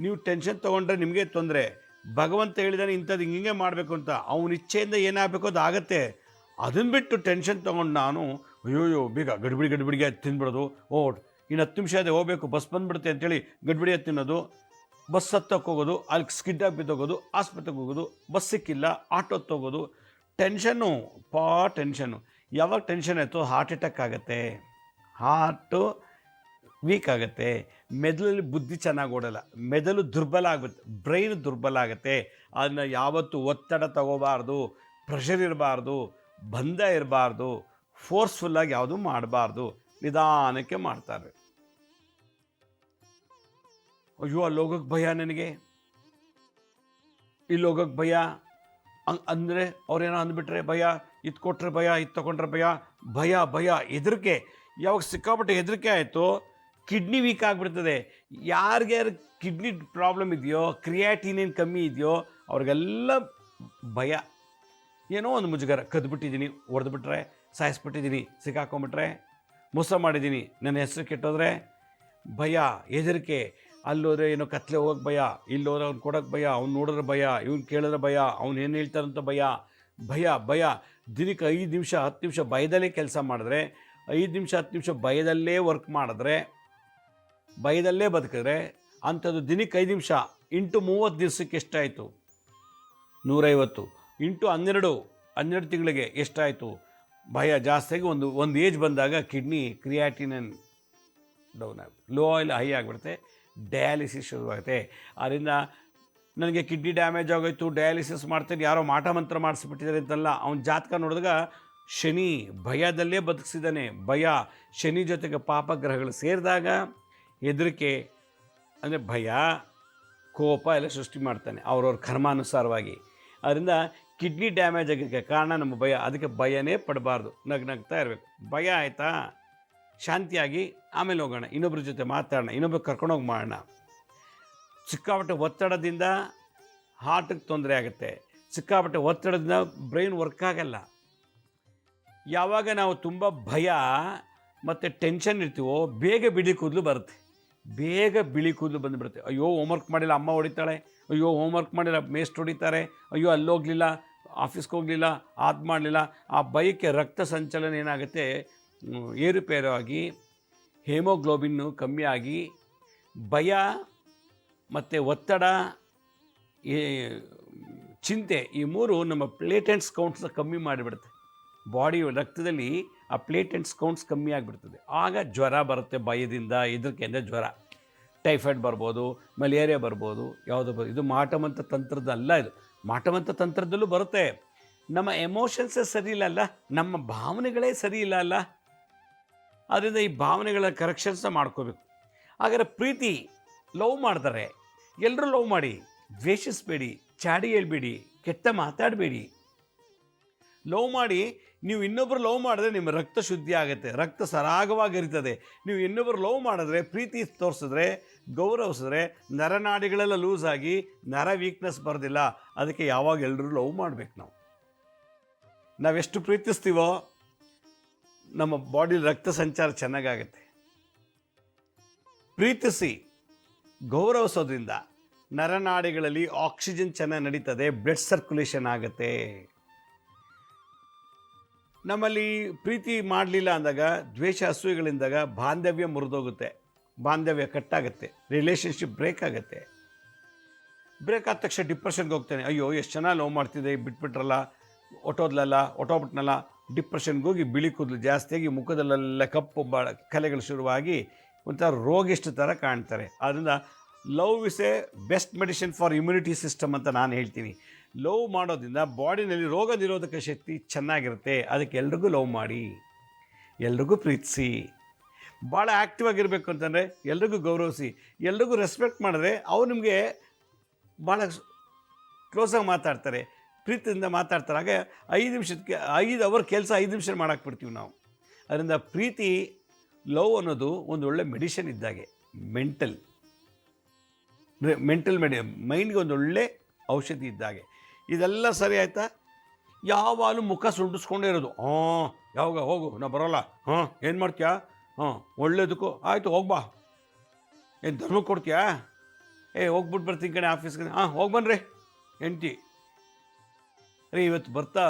ನೀವು ಟೆನ್ಷನ್ ತೊಗೊಂಡ್ರೆ ನಿಮಗೆ ತೊಂದರೆ. ಭಗವಂತ ಹೇಳಿದಾನೆ ಇಂಥದ್ದು ಹಿಂಗೆ ಮಾಡಬೇಕು ಅಂತ. ಅವನ ಇಚ್ಛೆಯಿಂದ ಏನಾಗಬೇಕು ಅದು ಆಗತ್ತೆ. ಅದನ್ನು ಬಿಟ್ಟು ಟೆನ್ಷನ್ ತೊಗೊಂಡು ನಾನು, ಅಯ್ಯೋಯ್ಯೋ, ಬೇಗ ಗಡ್ಬಿಡಿ, ಗಡ್ಬಿಡಿಗೆ ತಿಂದ್ಬಿಡೋದು ಓ, ಇನ್ನು ಹತ್ತು ನಿಮಿಷ ಅದೇ ಹೋಗಬೇಕು. ಬಸ್ ಬಂದ್ಬಿಡುತ್ತೆ ಅಂತೇಳಿ ಗಡ್ಬಿಡಿ ಹತ್ತಿ ತಿನ್ನೋದು. ಬಸ್ ಹತ್ತಕ್ಕೆ ಹೋಗೋದು, ಅಲ್ಲಿ ಸ್ಕಿಡ್ಡಾಗಿ ಬಿದ್ದೋಗೋದು ಆಸ್ಪತ್ರೆಗೆ ಹೋಗೋದು, ಬಸ್ ಸಿಕ್ಕಿಲ್ಲ, ಆಟೋ ಹೋಗೋದು ಟೆನ್ಷನ್ನು ಪಾ ಟೆನ್ಷನ್ನು ಯಾವಾಗ ಟೆನ್ಷನ್ ಆಯಿತು ಹಾರ್ಟ್ ಅಟ್ಯಾಕ್ ಆಗುತ್ತೆ ಹಾರ್ಟು ವೀಕ್ ಆಗುತ್ತೆ, ಮೆದುಳಲ್ಲಿ ಬುದ್ಧಿ ಚೆನ್ನಾಗಿ ಓಡಲ್ಲ, ಮೆದುಳು ದುರ್ಬಲ ಆಗುತ್ತೆ ಬ್ರೈನ್ ದುರ್ಬಲ ಆಗುತ್ತೆ, ಅದನ್ನು ಯಾವತ್ತೂ ಒತ್ತಡ ತಗೋಬಾರ್ದು ಪ್ರೆಷರ್ ಇರಬಾರ್ದು ಬಂಧ ಇರಬಾರ್ದು ಫೋರ್ಸ್ಫುಲ್ಲಾಗಿ ಯಾವುದೂ ಮಾಡಬಾರ್ದು, ನಿಧಾನಕ್ಕೆ ಮಾಡ್ತಾರೆ. ಅಯ್ಯೋ ಅಲ್ಲಿ ಹೋಗೋಕ್ಕೆ ಭಯ ನನಗೆ? ಇಲ್ಲಿ ಹೋಗೋಕ್ಕೆ ಭಯ ಅಂದರೆ ಅವ್ರೇನೋ ಅಂದ್ಬಿಟ್ರೆ ಭಯ, ಇದು ಕೊಟ್ಟರೆ ಭಯ, ಇದು ತೊಗೊಂಡ್ರೆ ಭಯ ಭಯ ಭಯ, ಹೆದರಿಕೆ. ಯಾವಾಗ ಸಿಕ್ಕಾಪಟ್ಟೆ ಹೆದರಿಕೆ ಆಯಿತು, ಕಿಡ್ನಿ ವೀಕ್ ಆಗಿಬಿಡ್ತದೆ. ಯಾರಿಗೆ ಕಿಡ್ನಿ ಪ್ರಾಬ್ಲಮ್ ಇದೆಯೋ, ಕ್ರಿಯಾಟಿನೇನು ಕಮ್ಮಿ ಇದೆಯೋ, ಅವ್ರಿಗೆಲ್ಲ ಭಯ. ಏನೋ ಒಂದು ಮುಜುಗರ, ಕದ್ಬಿಟ್ಟಿದ್ದೀನಿ ಹೊಡೆದ್ಬಿಟ್ರೆ ಸಾಯಿಸ್ಬಿಟ್ಟಿದ್ದೀನಿ ಸಿಕ್ಕಾಕೊಂಬಿಟ್ರೆ ಮೋಸ ಮಾಡಿದ್ದೀನಿ. ನನ್ನ ಹೆಸರು ಕೆಟ್ಟೋದ್ರೆ ಭಯ, ಹೆದರಿಕೆ. ಅಲ್ಲೋದ್ರೆ ಏನೋ ಕತ್ಲೆ ಹೋಗಕ್ಕೆ ಭಯ, ಇಲ್ಲೋದ್ರೆ ಅವ್ನು ಕೊಡೋಕೆ ಭಯ, ಅವ್ನು ನೋಡಿದ್ರೆ ಭಯ, ಇವ್ನು ಕೇಳಿದ್ರೆ ಭಯ, ಅವ್ನು ಏನು ಹೇಳ್ತಾರಂತ ಭಯ ಭಯ ಭಯ. ದಿನಕ್ಕೆ ಐದು ನಿಮಿಷ, ಹತ್ತು ನಿಮಿಷ ಭಯದಲ್ಲೇ ಕೆಲಸ ಮಾಡಿದ್ರೆ, ಐದು ನಿಮಿಷ, ಹತ್ತು ನಿಮಿಷ ಭಯದಲ್ಲೇ ವರ್ಕ್ ಮಾಡಿದ್ರೆ, ಭಯದಲ್ಲೇ ಬದುಕಿದ್ರೆ ಅಂಥದ್ದು ದಿನಕ್ಕೆ ಐದು ನಿಮಿಷ ಇಂಟು ಮೂವತ್ತು ದಿವಸಕ್ಕೆ ಎಷ್ಟಾಯಿತು? ನೂರೈವತ್ತು. ಇಂಟು ಹನ್ನೆರಡು ಹನ್ನೆರಡು ತಿಂಗಳಿಗೆ ಎಷ್ಟಾಯಿತು? ಭಯ ಜಾಸ್ತಿಯಾಗಿ ಒಂದು ಒಂದು ಏಜ್ ಬಂದಾಗ ಕಿಡ್ನಿ ಕ್ರಿಯಾಟಿನನ್ ಡೌನ್ ಆಗಿ ಲೋ ಆಯಿಲ್ ಹೈ ಆಗಿಬಿಡುತ್ತೆ. ಡಯಾಲಿಸಿಸ್ ಶುರುವಾಗುತ್ತೆ. ಆದ್ದರಿಂದ ನನಗೆ ಕಿಡ್ನಿ ಡ್ಯಾಮೇಜ್ ಆಗೋಯ್ತು, ಡಯಾಲಿಸಿಸ್ ಮಾಡ್ತೀನಿ, ಯಾರೋ ಮಾಟ ಮಂತ್ರ ಮಾಡಿಸ್ಬಿಟ್ಟಿದ್ದಾರೆ ಅಂತಲ್ಲ, ಅವ್ನ ಜಾತಕ ನೋಡಿದಾಗ ಶನಿ ಭಯದಲ್ಲೇ ಬದುಕಿಸಿದ್ದಾನೆ. ಭಯ. ಶನಿ ಜೊತೆಗೆ ಪಾಪಗ್ರಹಗಳು ಸೇರಿದಾಗ ಹೆದರಿಕೆ, ಅಂದರೆ ಭಯ, ಕೋಪ ಎಲ್ಲ ಸೃಷ್ಟಿ ಮಾಡ್ತಾನೆ ಅವ್ರವ್ರ ಕರ್ಮಾನುಸಾರವಾಗಿ. ಅದರಿಂದ ಕಿಡ್ನಿ ಡ್ಯಾಮೇಜ್ ಆಗೋಕ್ಕೆ ಕಾರಣ ನಮ್ಮ ಭಯ. ಅದಕ್ಕೆ ಭಯನೇ ಪಡಬಾರ್ದು. ನಗ್ನಗ್ತಾ ಇರಬೇಕು. ಭಯ ಆಯಿತಾ? ಶಾಂತಿಯಾಗಿ ಆಮೇಲೆ ಹೋಗೋಣ ಇನ್ನೊಬ್ಬರ ಜೊತೆ ಮಾತಾಡೋಣ ಇನ್ನೊಬ್ಬರು ಕರ್ಕೊಂಡೋಗಿ ಮಾಡೋಣ. ಸಿಕ್ಕಾಪಟ್ಟೆ ಒತ್ತಡದಿಂದ ಹಾರ್ಟಿಗೆ ತೊಂದರೆ ಆಗುತ್ತೆ. ಸಿಕ್ಕಾಪಟ್ಟೆ ಒತ್ತಡದಿಂದ ಬ್ರೈನ್ ವರ್ಕ್ ಆಗಲ್ಲ. ಯಾವಾಗ ನಾವು ತುಂಬ ಭಯ ಮತ್ತು ಟೆನ್ಷನ್ ಇರ್ತೀವೋ, ಬೇಗ ಬಿಳಿ ಕೂದಲು ಬರುತ್ತೆ. ಬೇಗ ಬಿಳಿ ಕೂದಲು ಬಂದುಬಿಡುತ್ತೆ. ಅಯ್ಯೋ ಹೋಮ್ವರ್ಕ್ ಮಾಡಿಲ್ಲ, ಅಮ್ಮ ಹೊಡಿತಾಳೆ. ಅಯ್ಯೋ ಹೋಮ್ವರ್ಕ್ ಮಾಡಿಲ್ಲ ಮೇಸ್ಟ್ ಹೊಡಿತಾರೆ. ಅಯ್ಯೋ ಅಲ್ಲೋಗಲಿಲ್ಲ ಆಫೀಸ್ಗೆ ಹೋಗಲಿಲ್ಲ, ಅದು ಮಾಡಲಿಲ್ಲ. ಆ ಭಯಕ್ಕೆ ರಕ್ತ ಸಂಚಲನ ಏನಾಗುತ್ತೆ? ಏರುಪೇರು ಆಗಿ ಹೇಮೋಗ್ಲೋಬಿನ್ನು ಕಮ್ಮಿಯಾಗಿ ಭಯ ಮತ್ತು ಒತ್ತಡ ಚಿಂತೆ ಈ ಮೂರು ನಮ್ಮ ಪ್ಲೇಟೆಂಟ್ಸ್ ಕೌಂಟ್ಸ್ನ ಕಮ್ಮಿ ಮಾಡಿಬಿಡುತ್ತೆ. ಬಾಡಿ ರಕ್ತದಲ್ಲಿ ಆ ಪ್ಲೇಟೆಂಟ್ಸ್ ಕೌಂಟ್ಸ್ ಕಮ್ಮಿ ಆಗಿಬಿಡ್ತದೆ. ಆಗ ಜ್ವರ ಬರುತ್ತೆ ಭಯದಿಂದ ಇದಕ್ಕೆಂದರೆ ಜ್ವರ. ಟೈಫಾಯ್ಡ್ ಬರ್ಬೋದು ಮಲೇರಿಯಾ ಬರ್ಬೋದು, ಯಾವುದು ಬರ್ ಇದು ಮಾಟಮಂತ ತಂತ್ರದಲ್ಲ ಇದು. ಮಾಟಮಂತ ತಂತ್ರದಲ್ಲೂ ಬರುತ್ತೆ. ನಮ್ಮ ಎಮೋಷನ್ಸೇ ಸರಿ ಇಲ್ಲ ಅಲ್ಲ? ನಮ್ಮ ಭಾವನೆಗಳೇ ಸರಿ ಇಲ್ಲ ಅಲ್ಲ? ಆದ್ದರಿಂದ ಈ ಭಾವನೆಗಳ ಕರೆಕ್ಷನ್ಸ್ನ ಮಾಡ್ಕೋಬೇಕು. ಹಾಗಾದ್ರೆ ಪ್ರೀತಿ ಲವ್ ಮಾಡ್ತಾರೆ. ಎಲ್ಲರೂ ಲವ್ ಮಾಡಿ. ದ್ವೇಷಿಸಬೇಡಿ. ಚಾಡಿ ಹೇಳ್ಬೇಡಿ. ಕೆಟ್ಟ ಮಾತಾಡಬೇಡಿ. ಲವ್ ಮಾಡಿ, ನೀವು ಇನ್ನೊಬ್ಬರು ಲವ್ ಮಾಡಿದ್ರೆ ನಿಮ್ಮ ರಕ್ತ ಶುದ್ಧಿ ಆಗುತ್ತೆ. ರಕ್ತ ಸರಾಗವಾಗಿ ಹರಿತದೆ ನೀವು ಇನ್ನೊಬ್ಬರು ಲವ್ ಮಾಡಿದ್ರೆ, ಪ್ರೀತಿ ತೋರಿಸಿದ್ರೆ, ಗೌರವಿಸಿದ್ರೆ ನರನಾಡಿಗಳೆಲ್ಲ ಲೂಸ್ ಆಗಿ, ನರ ವೀಕ್ನೆಸ್ ಬರೋದಿಲ್ಲ. ಅದಕ್ಕೆ ಯಾವಾಗ ಎಲ್ಲರೂ ಲವ್ ಮಾಡಬೇಕು ನಾವು? ನಾವೆಷ್ಟು ಪ್ರೀತಿಸ್ತೀವೋ ನಮ್ಮ ಬಾಡಿಲಿ ರಕ್ತ ಸಂಚಾರ ಚೆನ್ನಾಗಾಗುತ್ತೆ. ಪ್ರೀತಿಸಿ, ಗೌರವಿಸೋದ್ರಿಂದ ನರನಾಡಿಗಳಲ್ಲಿ ಆಕ್ಸಿಜನ್ ಚೆನ್ನಾಗಿ ನಡೀತದೆ ಬ್ಲಡ್ ಸರ್ಕ್ಯುಲೇಷನ್ ಆಗುತ್ತೆ. ನಮ್ಮಲ್ಲಿ ಪ್ರೀತಿ ಮಾಡಲಿಲ್ಲ ಅಂದಾಗ, ದ್ವೇಷ ಅಸೂಯೆಗಳಿಂದಾಗ ಬಾಂಧವ್ಯ ಮುರಿದೋಗುತ್ತೆ. ಬಾಂಧವ್ಯ ಕಟ್ಟಾಗುತ್ತೆ ರಿಲೇಷನ್ಶಿಪ್ ಬ್ರೇಕ್ ಆಗುತ್ತೆ. ಬ್ರೇಕ್ ಆದ ತಕ್ಷಣ ಡಿಪ್ರೆಷನ್ಗೆ ಹೋಗ್ತಾನೆ. ಅಯ್ಯೋ, ಎಷ್ಟು ಚೆನ್ನಾಗಿ ಲವ್ ಮಾಡ್ತಿದ್ದೆ, ಬಿಟ್ಬಿಟ್ರಲ್ಲ, ಒಟ್ಟೋದ್ಲಲ್ಲ, ಒಟ್ಟೋಗ್ಬಿಟ್ನಲ್ಲ ಡಿಪ್ರೆಷನ್ಗೆ ಹೋಗಿ ಬಿಳಿ ಕೂದಲು ಜಾಸ್ತಿಯಾಗಿ ಮುಖದಲ್ಲೆಲ್ಲ ಕಪ್ಪು ಬಾಳ ಕಲೆಗಳು ಶುರುವಾಗಿ ಒಂಥರ ರೋಗಿಷ್ಟು ಥರ ಕಾಣ್ತಾರೆ. ಆದ್ದರಿಂದ love is a best medicine for immunity system ಅಂತ ನಾನು ಹೇಳ್ತೀನಿ. ಲವ್ ಮಾಡೋದ್ರಿಂದ ಬಾಡಿನಲ್ಲಿ ರೋಗ ನಿರೋಧಕ ಶಕ್ತಿ ಚೆನ್ನಾಗಿರುತ್ತೆ. ಅದಕ್ಕೆ ಎಲ್ರಿಗೂ ಲವ್ ಮಾಡಿ. ಎಲ್ರಿಗೂ ಪ್ರೀತಿಸಿ. ಭಾಳ ಆ್ಯಕ್ಟಿವ್ ಆಗಿರಬೇಕು ಅಂತಂದರೆ ಎಲ್ರಿಗೂ ಗೌರವಿಸಿ. ಎಲ್ರಿಗೂ ರೆಸ್ಪೆಕ್ಟ್ ಮಾಡಿದ್ರೆ ಅವ್ರು ನಿಮಗೆ ಭಾಳ ಕ್ಲೋಸಾಗಿ ಮಾತಾಡ್ತಾರೆ. ಪ್ರೀತಿಯಿಂದ ಮಾತಾಡ್ತಾರೆ. ಹಾಗೆ ಐದು ನಿಮಿಷಕ್ಕೆ, ಐದು ಅವರ್ ಕೆಲಸ ಐದು ನಿಮಿಷ ಮಾಡಾಕ್ಬಿಡ್ತೀವಿ ನಾವು. ಅದರಿಂದ ಪ್ರೀತಿ, ಲವ್ ಅನ್ನೋದು ಒಂದು ಒಳ್ಳೆ ಮೆಡಿಷನ್ ಇದ್ದಾಗೆ ಮೆಂಟಲ್ ಮೆಂಟಲ್ ಮೆಡಿ ಮೈಂಡ್ಗೆ ಒಂದು ಒಳ್ಳೆ ಔಷಧಿ ಇದ್ದಾಗೆ. ಇದೆಲ್ಲ ಸರಿ ಆಯಿತಾ? ಯಾವಾಗಲೂ ಮುಖ ಸುಂಟಿಸ್ಕೊಂಡೇ ಇರೋದು. ಹಾಂ, ಯಾವಾಗ ಹೋಗು, ನಾ ಬರೋಲ್ಲ. ಹಾಂ, ಏನು ಮಾಡ್ತೀಯಾ? ಹಾಂ, ಒಳ್ಳೇದಕ್ಕೂ, ಆಯಿತು ಹೋಗ್ಬಾ ಏನು ಧರ್ಮಕ್ಕೆ ಕೊಡ್ತೀಯಾ? ಏ ಹೋಗ್ಬಿಟ್ಟು ಬರ್ತೀನಿ ಕಣೆ ಆಫೀಸ್ಗೆ. ಹಾಂ, ಹೋಗಿ ಬನ್ನಿರಿ ಹೆಂಡ್ತಿ. ರೀ ಇವತ್ತು ಬರ್ತಾ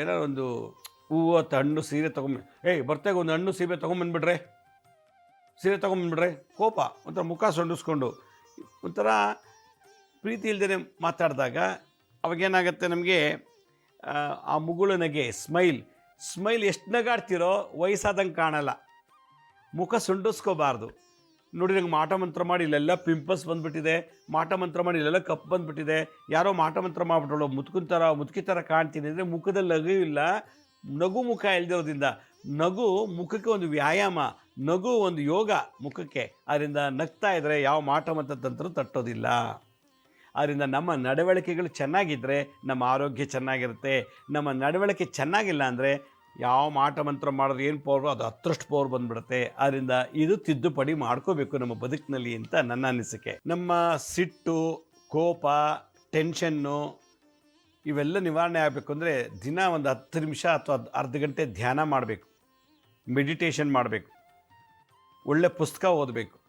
ಏನೋ ಒಂದು ಹೂವು ಅಥವಾ ಹಣ್ಣು, ಸೀರೆ ತೊಗೊಂಬ, ಏಯ್, ಬರ್ತಾಗ ಒಂದು ಹಣ್ಣು, ಸೀರೆ ತೊಗೊಂಬಂದ್ಬಿಡ್ರೆ. ಸೀರೆ ತೊಗೊಂಬಂದ್ಬಿಡ್ರೆ, ಕೋಪ, ಒಂಥರ ಮುಖ ಸೊಂಡಿಸ್ಕೊಂಡು, ಒಂಥರ ಪ್ರೀತಿ ಇಲ್ದೇ ಮಾತಾಡಿದಾಗ ಅವಾಗೇನಾಗುತ್ತೆ ನಮಗೆ, ಆ ಮುಗುಳು ನಗೆ ಸ್ಮೈಲ್ ಸ್ಮೈಲ್ ಎಷ್ಟು ನಗಾಡ್ತಿರೋ ವಯಸ್ಸಾದಂಗೆ ಕಾಣಲ್ಲ. ಮುಖ ಸುಂಡಿಸ್ಕೋಬಾರ್ದು. ನೋಡಿ ನಂಗೆ ಮಾಟ ಮಂತ್ರ ಮಾಡಿ ಇಲ್ಲೆಲ್ಲ ಪಿಂಪಲ್ಸ್ ಬಂದ್ಬಿಟ್ಟಿದೆ. ಮಾಟ ಮಂತ್ರ ಮಾಡಿ ಇಲ್ಲೆಲ್ಲ ಕಪ್ ಬಂದ್ಬಿಟ್ಟಿದೆ. ಯಾರೋ ಮಾಟ ಮಂತ್ರ ಮಾಡ್ಬಿಟ್ಟಳು ಮುತ್ಕಿನ ಥರ ಮುದುಕಿ ಥರ ಕಾಣ್ತೀನಿ ಅಂದರೆ ಮುಖದಲ್ಲಿ ನಗು ಇಲ್ಲ. ನಗು ಮುಖ ಇಲ್ದಿರೋದ್ರಿಂದ ನಗು ಮುಖಕ್ಕೆ ಒಂದು ವ್ಯಾಯಾಮ, ನಗು ಒಂದು ಯೋಗ ಮುಖಕ್ಕೆ. ಅದರಿಂದ ನಗ್ತಾ ಇದ್ದರೆ ಯಾವ ಮಾಟ ಮಂತ್ರ ತಂತ್ರ ತಟ್ಟೋದಿಲ್ಲ. ಅದರಿಂದ ನಮ್ಮ ನಡವಳಿಕೆಗಳು ಚೆನ್ನಾಗಿದ್ದರೆ ನಮ್ಮ ಆರೋಗ್ಯ ಚೆನ್ನಾಗಿರುತ್ತೆ. ನಮ್ಮ ನಡವಳಿಕೆ ಚೆನ್ನಾಗಿಲ್ಲ ಅಂದರೆ ಯಾವ ಮಾಟ ಮಂತ್ರ ಮಾಡಿದ್ರೆ ಏನು ಪವರ್ ಅದು ಹತ್ತರಷ್ಟು ಪವರ್ ಬಂದ್ಬಿಡುತ್ತೆ. ಆದ್ದರಿಂದ ಇದು ತಿದ್ದುಪಡಿ ಮಾಡ್ಕೋಬೇಕು ನಮ್ಮ ಬದುಕಿನಲ್ಲಿ ಅಂತ ನನ್ನ ಅನಿಸಿಕೆ. ನಮ್ಮ ಸಿಟ್ಟು, ಕೋಪ ಟೆನ್ಷನ್ನು ಇವೆಲ್ಲ ನಿವಾರಣೆ ಆಗಬೇಕು ಅಂದರೆ ದಿನ ಒಂದು ಹತ್ತು ನಿಮಿಷ ಅಥವಾ ಅರ್ಧ ಗಂಟೆ ಧ್ಯಾನ ಮಾಡಬೇಕು. ಮೆಡಿಟೇಷನ್ ಮಾಡಬೇಕು. ಒಳ್ಳೆ ಪುಸ್ತಕ ಓದಬೇಕು.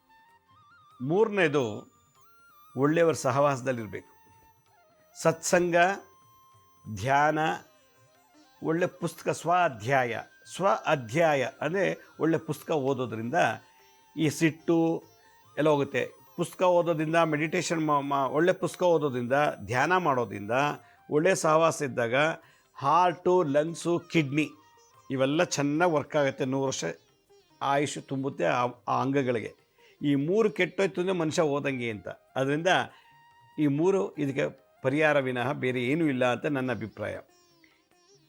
ಮೂರನೇದು ಒಳ್ಳೆಯವರ ಸಹವಾಸದಲ್ಲಿರಬೇಕು. ಸತ್ಸಂಗ, ಧ್ಯಾನ ಒಳ್ಳೆ ಪುಸ್ತಕ ಸ್ವ ಅಧ್ಯಾಯ ಸ್ವ ಅಧ್ಯಾಯ ಅಂದರೆ ಒಳ್ಳೆ ಪುಸ್ತಕ ಓದೋದ್ರಿಂದ ಈ ಸಿಟ್ಟು ಎಲ್ಲ ಹೋಗುತ್ತೆ. ಪುಸ್ತಕ ಓದೋದ್ರಿಂದ ಮೆಡಿಟೇಷನ್ ಒಳ್ಳೆ ಪುಸ್ತಕ ಓದೋದ್ರಿಂದ, ಧ್ಯಾನ ಮಾಡೋದ್ರಿಂದ, ಒಳ್ಳೆ ಸಹವಾಸ ಇದ್ದಾಗ ಹಾರ್ಟು ಲಂಗ್ಸು ಕಿಡ್ನಿ ಇವೆಲ್ಲ ಚೆನ್ನಾಗಿ ವರ್ಕ್ ಆಗುತ್ತೆ ನೂರು ವರ್ಷ ಆಯುಷ್ ತುಂಬುತ್ತೆ ಆ ಅಂಗಗಳಿಗೆ. ಈ ಮೂರು ಕೆಟ್ಟೋಯ್ತು ಅಂದರೆ ಮನುಷ್ಯ ಓದಂಗೆ ಅಂತ. ಅದರಿಂದ ಈ ಮೂರು ಇದಕ್ಕೆ ಪರಿಹಾರ ವಿನಃ ಬೇರೆ ಏನೂ ಇಲ್ಲ ಅಂತ ನನ್ನ ಅಭಿಪ್ರಾಯ.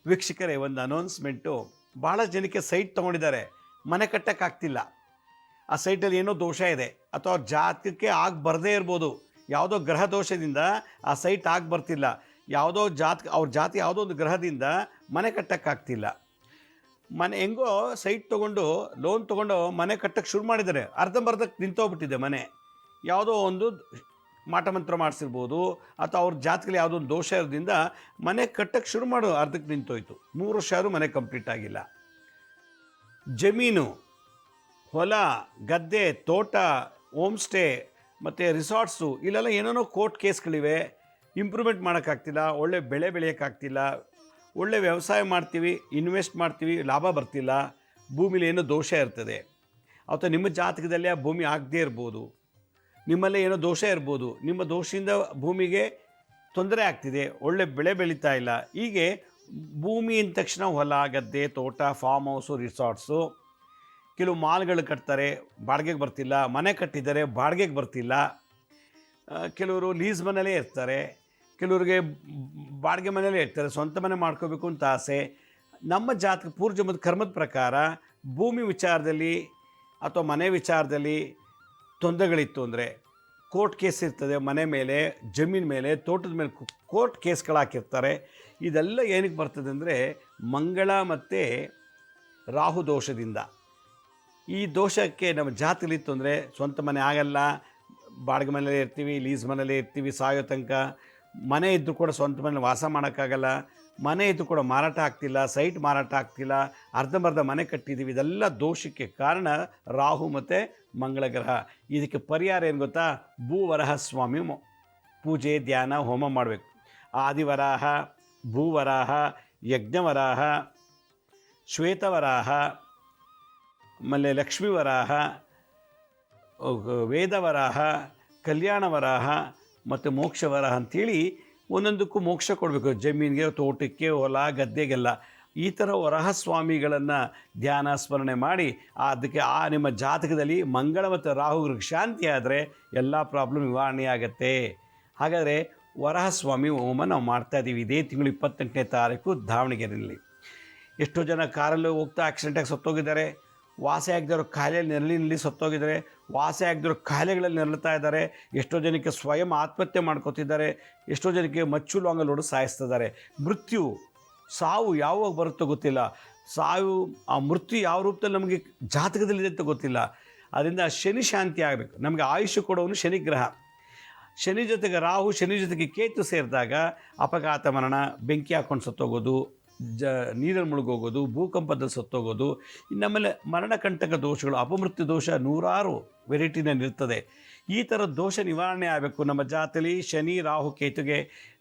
ವೀಕ್ಷಕರೇ, ಒಂದು ಅನೌನ್ಸ್ಮೆಂಟು ಭಾಳ ಜನಕ್ಕೆ ಸೈಟ್ ತೊಗೊಂಡಿದ್ದಾರೆ. ಮನೆ ಕಟ್ಟೋಕ್ಕಾಗ್ತಿಲ್ಲ ಆ ಸೈಟಲ್ಲಿ ಏನೋ ದೋಷ ಇದೆ. ಅಥವಾ ಅವ್ರ ಜಾತಕಕ್ಕೆ ಆಗಿ ಬರದೇ ಇರ್ಬೋದು. ಯಾವುದೋ ಗ್ರಹ ದೋಷದಿಂದ ಆ ಸೈಟ್ ಆಗಿ ಬರ್ತಿಲ್ಲ. ಯಾವುದೋ ಜಾತ, ಅವ್ರ ಜಾತಿ ಯಾವುದೋ ಒಂದು ಗ್ರಹದಿಂದ ಮನೆ ಕಟ್ಟೋಕ್ಕಾಗ್ತಿಲ್ಲ ಮನೆ ಹೆಂಗೋ ಸೈಟ್ ತೊಗೊಂಡು ಲೋನ್ ತೊಗೊಂಡು ಮನೆ ಕಟ್ಟಕ್ಕೆ ಶುರು ಮಾಡಿದ್ದಾರೆ. ಅರ್ಧಂಬರ್ಧಕ್ಕೆ ನಿಂತೋಗ್ಬಿಟ್ಟಿದೆ ಮನೆ. ಯಾವುದೋ ಒಂದು ಮಾಟಮಂತ್ರ ಮಾಡಿಸಿರ್ಬೋದು ಅಥವಾ ಅವ್ರ ಜಾತಕಲ್ಲಿ ಯಾವುದೊಂದು ದೋಷ ಇರೋದ್ರಿಂದ ಮನೆ ಕಟ್ಟಕ್ಕೆ ಶುರು ಮಾಡೋ, ಅರ್ಧಕ್ಕೆ ನಿಂತೋಯ್ತು. ಮೂರು ವರ್ಷ ಆದರೂ ಮನೆ ಕಂಪ್ಲೀಟ್ ಆಗಿಲ್ಲ. ಜಮೀನು, ಹೊಲ, ಗದ್ದೆ, ತೋಟ ಹೋಮ್ ಸ್ಟೇ ಮತ್ತು ರಿಸಾರ್ಟ್ಸು, ಇಲ್ಲೆಲ್ಲ ಏನೇನೋ ಕೋರ್ಟ್ ಕೇಸ್ಗಳಿವೆ. ಇಂಪ್ರೂವ್ಮೆಂಟ್ ಮಾಡೋಕ್ಕಾಗ್ತಿಲ್ಲ, ಒಳ್ಳೆ ಬೆಳೆ ಬೆಳೆಯೋಕ್ಕಾಗ್ತಿಲ್ಲ. ಒಳ್ಳೆ ವ್ಯವಸಾಯ ಮಾಡ್ತೀವಿ, ಇನ್ವೆಸ್ಟ್ ಮಾಡ್ತೀವಿ, ಲಾಭ ಬರ್ತಿಲ್ಲ. ಭೂಮಿಲಿ ಏನೋ ದೋಷ ಇರ್ತದೆ. ಅಥವಾ ನಿಮ್ಮ ಜಾತಕದಲ್ಲಿ ಆ ಭೂಮಿ ಆಗದೇ ಇರ್ಬೋದು. ನಿಮ್ಮಲ್ಲೇ ಏನೋ ದೋಷ ಇರ್ಬೋದು. ನಿಮ್ಮ ದೋಷದಿಂದ ಭೂಮಿಗೆ ತೊಂದರೆ ಆಗ್ತಿದೆ. ಒಳ್ಳೆ ಬೆಳೆ ಬೆಳೀತಾ ಇಲ್ಲ. ಹೀಗೆ ಭೂಮಿ ಅಂದ ತಕ್ಷಣ ಹೊಲ, ಗದ್ದೆ, ತೋಟ ಫಾರ್ಮ್ ಹೌಸು ರಿಸಾರ್ಟ್ಸು ಕೆಲವು ಮಾಲ್ಗಳು ಕಟ್ತಾರೆ. ಬಾಡಿಗೆಗೆ ಬರ್ತಿಲ್ಲ. ಮನೆ ಕಟ್ಟಿದ್ದಾರೆ. ಬಾಡಿಗೆಗೆ ಬರ್ತಿಲ್ಲ. ಕೆಲವರು ಲೀಸ್ ಮನೇಲೇ ಇರ್ತಾರೆ. ಕೆಲವ್ರಿಗೆ ಬಾಡಿಗೆ ಮನೇಲೇ ಇರ್ತಾರೆ. ಸ್ವಂತ ಮನೆ ಮಾಡ್ಕೋಬೇಕು ಅಂತ ಆಸೆ. ನಮ್ಮ ಜಾತಕ ಪೂರ್ವಜಮದ ಕರ್ಮದ ಪ್ರಕಾರ ಭೂಮಿ ವಿಚಾರದಲ್ಲಿ ಅಥವಾ ಮನೆ ವಿಚಾರದಲ್ಲಿ ತೊಂದರೆಗಳಿತ್ತು ಅಂದರೆ ಕೋರ್ಟ್ ಕೇಸ್ ಇರ್ತದೆ, ಮನೆ ಮೇಲೆ, ಜಮೀನು ಮೇಲೆ, ತೋಟದ ಮೇಲೆ ಕೋರ್ಟ್ ಕೇಸ್ಗಳು ಹಾಕಿರ್ತಾರೆ. ಇದೆಲ್ಲ ಏನಕ್ಕೆ ಬರ್ತದೆ ಅಂದರೆ ಮಂಗಳ ಮತ್ತು ರಾಹು ದೋಷದಿಂದ. ಈ ದೋಷಕ್ಕೆ ನಮ್ಮ ಜಾತಿಲಿತ್ತು ಅಂದರೆ ಸ್ವಂತ ಮನೆ ಆಗಲ್ಲ, ಬಾಡಿಗೆ ಮನೇಲೇ ಇರ್ತೀವಿ, ಲೀಸ್ ಮನೇಲೇ ಇರ್ತೀವಿ, ಸಾಯೋ ತನಕ ಮನೆ ಇದ್ದರೂ ಕೂಡ ಸ್ವಂತ ಮನೇಲಿ ವಾಸ ಮಾಡೋಕ್ಕಾಗಲ್ಲ ಮನೆ ಇದು ಕೂಡ ಮಾರಾಟ ಆಗ್ತಿಲ್ಲ, ಸೈಟ್ ಮಾರಾಟ ಆಗ್ತಿಲ್ಲ, ಅರ್ಧಂಬರ್ಧ ಮನೆ ಕಟ್ಟಿದ್ದೀವಿ, ಇದೆಲ್ಲ ದೋಷಕ್ಕೆ ಕಾರಣ ರಾಹು ಮತ್ತು ಮಂಗಳ ಗ್ರಹ ಇದಕ್ಕೆ ಪರಿಹಾರ ಏನು ಗೊತ್ತಾ? ಭೂವರಹ ಸ್ವಾಮಿ ಪೂಜೆ, ಧ್ಯಾನ, ಹೋಮ ಮಾಡಬೇಕು. ಆದಿವರಾಹ, ಭೂವರಾಹ, ಯಜ್ಞವರಾಹ, ಶ್ವೇತವರಾಹ, ಆಮೇಲೆ ಲಕ್ಷ್ಮೀವರಾಹ, ವೇದವರಾಹ, ಕಲ್ಯಾಣವರಾಹ ಮತ್ತು ಮೋಕ್ಷವರಾಹ ಅಂಥೇಳಿ ಒಂದೊಂದಕ್ಕೂ ಮೋಕ್ಷ ಕೊಡಬೇಕು. ಜಮೀನಿಗೆ, ತೋಟಕ್ಕೆ, ಹೊಲ, ಗದ್ದೆಗೆಲ್ಲ. ಈ ಥರ ವರಹ ಸ್ವಾಮಿಗಳನ್ನು ಧ್ಯಾನ, ಸ್ಮರಣೆ ಮಾಡಿ, ಅದಕ್ಕೆ ಆ ನಿಮ್ಮ ಜಾತಕದಲ್ಲಿ ಮಂಗಳ ಮತ್ತು ರಾಹುಗ್ರಿಗೆ ಶಾಂತಿ ಆದರೆ ಎಲ್ಲ ಪ್ರಾಬ್ಲಮ್ ನಿವಾರಣೆ ಆಗುತ್ತೆ ಹಾಗಾದರೆ ವರಹ ಸ್ವಾಮಿ ಹೋಮ ನಾವು ಮಾಡ್ತಾ ಇದ್ದೀವಿ ಇದೇ ತಿಂಗಳು ಇಪ್ಪತ್ತೆಂಟನೇ ತಾರೀಕು ದಾವಣಗೆರೆಯಲ್ಲಿ. ಎಷ್ಟೋ ಜನ ಕಾರಲ್ಲಿ ಹೋಗ್ತಾ ಆಕ್ಸಿಡೆಂಟಾಗಿ ಸತ್ತೋಗಿದ್ದಾರೆ. ವಾಸಿ ಆಗದಿರೋ ಕಾಯಿಲೆಯಲ್ಲಿ ನೆರಳಿನಲ್ಲಿ ಸತ್ತೋಗಿದ್ದಾರೆ. ವಾಸಿ ಆಗದಿರೋ ಕಾಯಿಲೆಗಳಲ್ಲಿ ನೆರಳುತ್ತಾ ಇದ್ದಾರೆ. ಎಷ್ಟೋ ಜನಕ್ಕೆ ಸ್ವಯಂ ಆತ್ಮಹತ್ಯೆ ಮಾಡ್ಕೋತಿದ್ದಾರೆ. ಎಷ್ಟೋ ಜನಕ್ಕೆ ಮಚ್ಚು ಲಾಂಗಲ್ಲಿ ಹೊಡೆದು ಸಾಯಿಸ್ತಿದ್ದಾರೆ. ಮೃತ್ಯು ಸಾವು ಯಾವಾಗ ಬರುತ್ತೋ ಗೊತ್ತಿಲ್ಲ. ಸಾವು, ಆ ಮೃತ್ಯು ಯಾವ ರೂಪದಲ್ಲಿ ನಮಗೆ ಜಾತಕದಲ್ಲಿದೆ ಅಂತ ಗೊತ್ತಿಲ್ಲ. ಅದರಿಂದ ಶನಿ ಶಾಂತಿ ಆಗಬೇಕು. ನಮಗೆ ಆಯುಷ್ಯ ಕೊಡೋನು ಶನಿ ಗ್ರಹ. ಶನಿ ಜೊತೆಗೆ ರಾಹು, ಶನಿ ಜೊತೆಗೆ ಕೇತು ಸೇರಿದಾಗ ಅಪಘಾತ ಮರಣ, ಬೆಂಕಿ ಹಾಕೊಂಡು ಸತ್ತೋಗೋದು ಜ, ನೀರಲ್ಲಿ ಮುಳುಗೋಗೋದು, ಭೂಕಂಪದಲ್ಲಿ ಸತ್ತೋಗೋದು ನಮ್ಮಲ್ಲಿ ಮರಣಕಂಟಕ ದೋಷಗಳು, ಅಪಮೃತ್ಯು ದೋಷ ನೂರಾರು ವೆರೈಟಿನಲ್ಲಿ ಇರ್ತದೆ ಈ ಥರ ದೋಷ ನಿವಾರಣೆ ಆಗಬೇಕು. ನಮ್ಮ ಜಾತಲಿ ಶನಿ, ರಾಹು, ಕೇತುಗೆ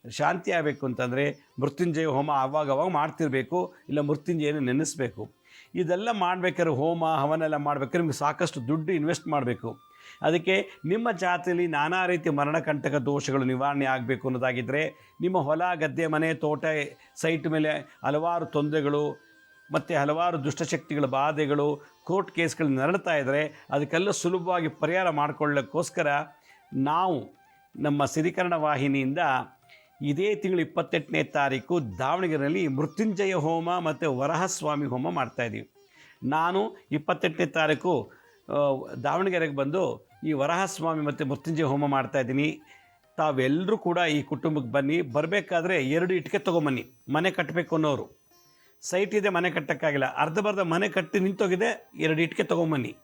ಶಾಂತಿ ಆಗಬೇಕು ಅಂತಂದರೆ ಮೃತ್ಯುಂಜಯ ಹೋಮ ಆವಾಗ ಅವಾಗ ಮಾಡ್ತಿರಬೇಕು, ಇಲ್ಲ ಮೃತ್ಯುಂಜಯನ ನೆನೆಸಬೇಕು. ಇದೆಲ್ಲ ಮಾಡಬೇಕಾದ್ರೆ ಹೋಮ, ಹವನೆಲ್ಲ ಮಾಡಬೇಕಾದ್ರೆ ನಿಮ್ಗೆ ಸಾಕಷ್ಟು ದುಡ್ಡು ಇನ್ವೆಸ್ಟ್ ಮಾಡಬೇಕು. ಅದಕ್ಕೆ ನಿಮ್ಮ ಜಾತಿಯಲ್ಲಿ ನಾನಾ ರೀತಿಯ ಮರಣಕಂಟಕ ದೋಷಗಳು ನಿವಾರಣೆ ಆಗಬೇಕು ಅನ್ನೋದಾಗಿದ್ದರೆ ನಿಮ್ಮ ಹೊಲ, ಗದ್ದೆ, ಮನೆ, ತೋಟ ಸೈಟ್ ಮೇಲೆ ಹಲವಾರು ತೊಂದರೆಗಳು ಮತ್ತು ಹಲವಾರು ದುಷ್ಟಶಕ್ತಿಗಳ ಬಾಧೆಗಳು ಕೋರ್ಟ್ ಕೇಸ್ಗಳು ನರಳ್ತಾ ಇದ್ದರೆ ಅದಕ್ಕೆಲ್ಲ ಸುಲಭವಾಗಿ ಪರಿಹಾರ ಮಾಡಿಕೊಳ್ಳೋಕ್ಕೋಸ್ಕರ ನಾವು ನಮ್ಮ ಸಿರಿಕರಣ ವಾಹಿನಿಯಿಂದ ಇದೇ ತಿಂಗಳು ಇಪ್ಪತ್ತೆಂಟನೇ ತಾರೀಕು ದಾವಣಗೆರೆಯಲ್ಲಿ ಮೃತ್ಯುಂಜಯ ಹೋಮ ಮತ್ತು ವರಹಸ್ವಾಮಿ ಹೋಮ ಮಾಡ್ತಾಯಿದ್ದೀವಿ ನಾನು ಇಪ್ಪತ್ತೆಂಟನೇ ತಾರೀಕು ದಾವಣಗೆರೆಗೆ ಬಂದು ಈ ವರಹಸ್ವಾಮಿ ಮತ್ತು ಮೃತ್ಯುಂಜಯ ಹೋಮ ಮಾಡ್ತಾ ಇದ್ದೀನಿ. ತಾವೆಲ್ಲರೂ ಕೂಡ ಈ ಕುಟುಂಬಕ್ಕೆ ಬನ್ನಿ. ಬರಬೇಕಾದ್ರೆ ಎರಡು ಇಟ್ಟಿಗೆ ತೊಗೊಂಬನ್ನಿ. ಮನೆ ಕಟ್ಟಬೇಕು ಅನ್ನೋರು. ಸೈಟ್ ಇದೆ, ಮನೆ ಕಟ್ಟೋಕ್ಕಾಗಿಲ್ಲ. ಅರ್ಧಬರ್ಧ ಮನೆ ಕಟ್ಟಿ ನಿಂತೋಗಿದೆ, ಎರಡು ಇಟ್ಟಿಗೆ ತೊಗೊಂಬನ್ನಿ.